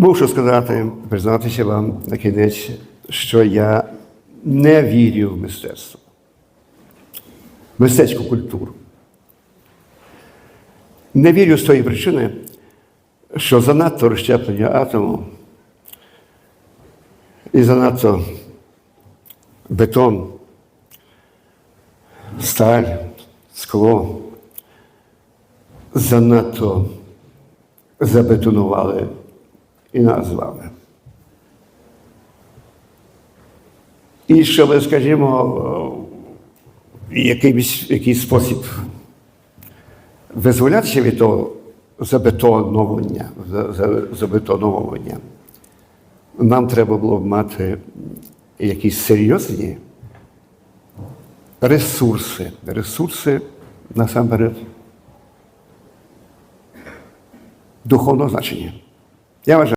Мушу сказати, признатися вам на кінець, що я не вірю в мистецтво, мистецьку культуру. Не вірю з тої причини, що занадто розщеплення атому і занадто бетон, сталь, скло занадто забетонували і нас з вами. І щоб, скажімо, в якийсь, якийсь спосіб визволятися від того забетоновання, за- за- забетоновування, нам треба було б мати якісь серйозні ресурси, ресурси насамперед духовного значення. Я вважаю.